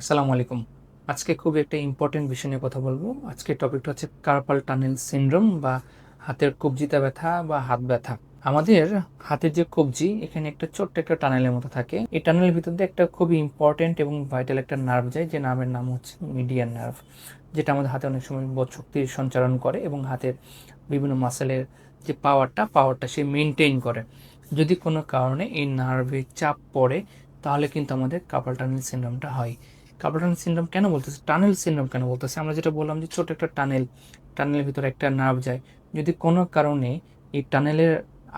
আসসালামু আলাইকুম। আজকে খুব একটা ইম্পর্টেন্ট বিষয় নিয়ে কথা বলব। আজকে টপিকটা হচ্ছে কার্পাল টানেল সিনড্রোম বা হাতের কবজিতে ব্যথা বা হাত ব্যথা। আমাদের হাতের যে কবজি, এখানে একটা ছোট্ট একটা টানেলের মতো থাকে। এই টানেলের ভিতর দিয়ে একটা খুবই ইম্পর্টেন্ট এবং ভাইটাল একটা নার্ভ যায়, যে নার্ভের নাম হচ্ছে মিডিয়ান নার্ভ যেটা আমাদের হাতে অনেক সময় বোধ শক্তি সঞ্চালন করে এবং হাতের বিভিন্ন মাসেলের যে পাওয়ারটা পাওয়ারটা সে মেনটেন করে। যদি কোনো কারণে এই নার্ভে চাপ পড়ে, তাহলে কিন্তু আমাদের কাপাল টানেল সিনড্রোমটা হয়। কাপাল টানেল সিনড্রোম কেন বলতেছে? টানেল সিনড্রোম কেন বলতেছে? আমরা যেটা বললাম যে ছোট একটা টানেল টানেলের ভিতরে একটা নার্ভ যায়। যদি কোনো কারণে এই টানেলের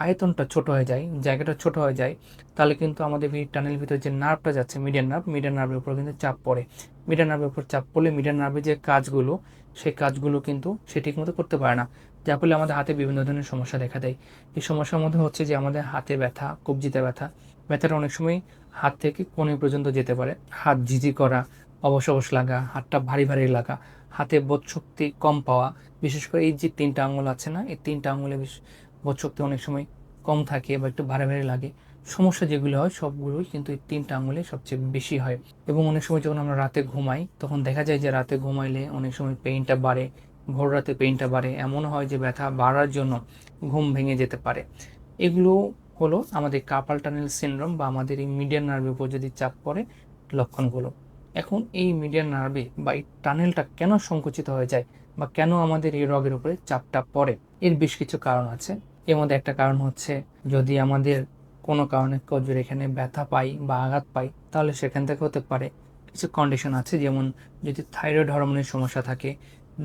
আয়তনটা ছোট হয়ে যায়, জায়গাটা ছোট হয়ে যায়, তাহলে কিন্তু আমাদের এই টানেলের ভিতরে যে নার্ভটা যাচ্ছে মিডিয়ান নার্ভ মিডিয়ান নার্ভের উপর কিন্তু চাপ পড়ে। মিডিয়ান নার্ভের উপর চাপ পড়লে মিডিয়ান নার্ভের যে কাজগুলো, সেই কাজগুলো কিন্তু সে ঠিকমতো করতে পারে না। যার ফলে আমাদের হাতে বিভিন্ন ধরনের সমস্যা দেখা দেয়। এই সমস্যার মধ্যে হচ্ছে যে আমাদের হাতে ব্যথা, কবজিতে ব্যথা। ব্যথাটা অনেক সময় হাত থেকে কোণে পর্যন্ত যেতে পারে। হাত ঝিঝি করা অবশ অবশ লাগা, হাতটা ভারী ভারী লাগা, হাতে বোধ শক্তি কম পাওয়া, বিশেষ করে এই যে তিনটা আঙুল আছে না, এই তিনটা আঙুলে বেশ বোধ শক্তি অনেক সময় কম থাকে বা একটু ভারী ভারী লাগে। সমস্যা যেগুলো হয় সবগুলোই কিন্তু এই তিনটা আঙুলে সবচেয়ে বেশি হয়। এবং অনেক সময় যখন আমরা রাতে ঘুমাই, তখন দেখা যায় যে রাতে ঘুমাইলে অনেক সময় পেইনটা বাড়ে, ভোর রাতে পেইনটা বাড়ে এমন হয় যে ব্যথা বাড়ার জন্য ঘুম ভেঙে যেতে পারে। এগুলো হলো আমাদের কাপাল টানেল সিনড্রোম বা আমাদের এই মিডিয়ান নার্ভের উপর যদি চাপ পড়ে, লক্ষণগুলো। এখন এই মিডিয়ান নার্ভে বা এই টানেলটা কেন সংকুচিত হয়ে যায় বা কেন আমাদের এই রগের উপরে চাপটা পড়ে? এর বেশ কিছু কারণ আছে। এর মধ্যে একটা কারণ হচ্ছে যদি আমাদের কোনো কারণে কজুর এখানে ব্যথা পাই বা আঘাত পাই, তাহলে সেখান থেকে হতে পারে কিছু কন্ডিশন আছে। যেমন যদি থাইরয়েড হরমোনের সমস্যা থাকে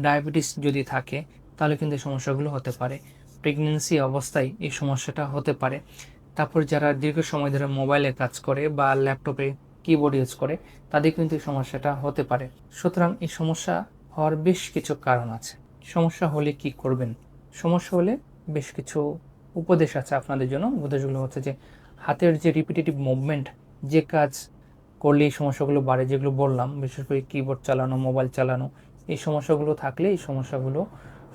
ডায়াবেটিস যদি থাকে, তাহলে কিন্তু এই সমস্যাগুলো হতে পারে। প্রেগনেন্সি অবস্থায় এই সমস্যাটা হতে পারে। তারপর যারা দীর্ঘ সময় ধরে মোবাইলে কাজ করে বা ল্যাপটপে কিবোর্ড ইউজ করে তাদের কিন্তু এই সমস্যাটা হতে পারে। সুতরাং এই সমস্যা হওয়ার বেশ কিছু কারণ আছে। সমস্যা হলে কি করবেন? সমস্যা হলে বেশ কিছু উপদেশ আছে আপনাদের জন্য। উপদেশগুলো হচ্ছে যে, হাতের যে রিপিটেটিভ মুভমেন্ট যে কাজ করলে এই সমস্যাগুলো বাড়ে, যেগুলো বললাম, বিশেষ করে কিবোর্ড চালানো মোবাইল চালানো, এই সমস্যাগুলো থাকলে এই সমস্যাগুলো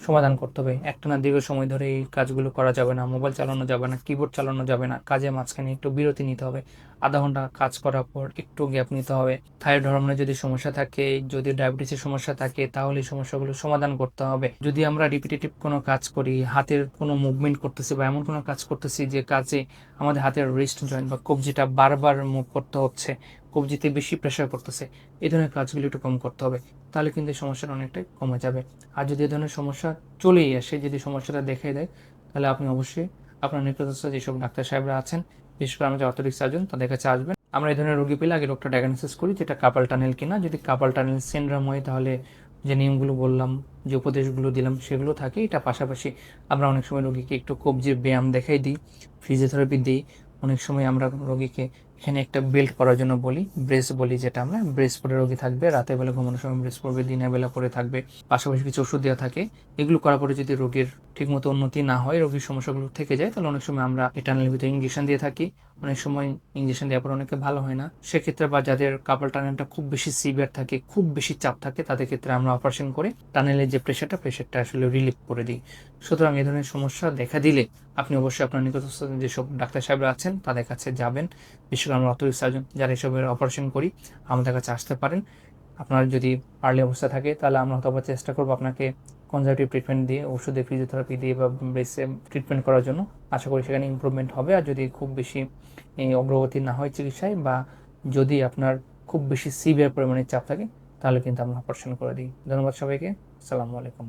সমাধান করতে হবে। একটানা দীর্ঘ সময় ধরে এই কাজগুলো করা যাবে না মোবাইল চালানো যাবে না কিবোর্ড চালানো যাবে না, কাজের মাঝখানে একটু বিরতি নিতে হবে। আধা ঘণ্টা কাজ করার পর একটু গ্যাপ নিতে হবে। থাইরয়েড হরমোনের যদি সমস্যা থাকে, যদি ডায়াবেটিসের সমস্যা থাকে, তাহলে এই সমস্যাগুলো সমাধান করতে হবে। যদি আমরা রিপিটেটিভ কোনো কাজ করি, হাতের কোনো মুভমেন্ট করতেছি বা এমন কোনো কাজ করতেছি যে কাজে আমাদের হাতের রিস্ট জয়েন্ট বা কবজিটা বারবার মুভ করতে হচ্ছে, কবজিতে বেশি প্রেশার করতেছে এই ধরনের কাজগুলো একটু কম করতে হবে, তাহলে কিন্তু এই সমস্যাটা অনেকটাই কমে যাবে। আর যদি এ ধরনের সমস্যা চলেই আসে, যদি সমস্যাটা দেখে দেয়, তাহলে আপনি অবশ্যই আপনার নিকটস্থ যেসব ডাক্তার সাহেবরা আছেন বিশেষ করে আমাদের অর্থোডিক সার্জন তাদের কাছে আসবেন। আমরা এই ধরনের রোগী পেলে আগে রোগটা ডায়াগনোসিস করি, যেটা কাপাল টানেল কিনা। যদি কাপাল টানেল সিনড্রাম হয়, তাহলে যে নিয়মগুলো বললাম, যে উপদেশগুলো দিলাম, সেগুলো থাকে। এটা পাশাপাশি আমরা অনেক সময় রোগীকে একটু কবজির ব্যায়াম দেখাই দিই ফিজিওথেরাপি দিই। অনেক সময় আমরা রোগীকে এখানে একটা বেল্ট পরার জন্য বলি ব্রেস বলি যেটা আমরা। ব্রেস পরে রোগী থাকবে, রাতের বেলা ঘুমানোর সময় ব্রেস পরবে, দিনের বেলা পরে থাকবে। পাশাপাশি কিছু ওষুধ দেওয়া থাকে। এগুলো করার পরে যদি রোগীর ঠিকমতো উন্নতি না হয়, রোগীর সমস্যাগুলো থেকে যায়, তাহলে অনেক সময় আমরা এই টানেলের ভিতরে ইঞ্জেকশন দিয়ে থাকি। অনেক সময় ইঞ্জেকশন দেওয়ার পর অনেকে ভালো হয় না। সেক্ষেত্রে বা যাদের কাপাল টানেলটা খুব বেশি সিভিয়ার থাকে, খুব বেশি চাপ থাকে, তাদের ক্ষেত্রে আমরা অপারেশন করে টানেলের যে প্রেশারটা প্রেশারটা আসলে রিলিফ করে দিই। সুতরাং এই ধরনের সমস্যা দেখা দিলে আপনি অবশ্যই আপনার নিকটস্থ যেসব ডাক্তার সাহেবরা আছেন, তাদের কাছে যাবেন। বিশেষ করে আমরা অথরিক সার্জন যারা এসবের অপারেশন করি, আমাদের কাছে আসতে পারেন। আপনার যদি পারলে অবস্থা থাকে, তাহলে আমরা হয়তো চেষ্টা করব আপনাকে কনজারভেটিভ ট্রিটমেন্ট দিয়ে, ওষুধে ফিজিওথেরাপি দিয়ে বা বেসে ট্রিটমেন্ট করার জন্য। আশা করি সেখানে ইমপ্রুভমেন্ট হবে। আর যদি খুব বেশি অগ্রগতি না হয় চিকিৎসায় বা যদি আপনার খুব বেশি সিভিয়ার পরিমাণে চাপ থাকে, তাহলে কিন্তু আমরা অপারেশন করে দিই। ধন্যবাদ সবাইকে। আসসালামু আলাইকুম।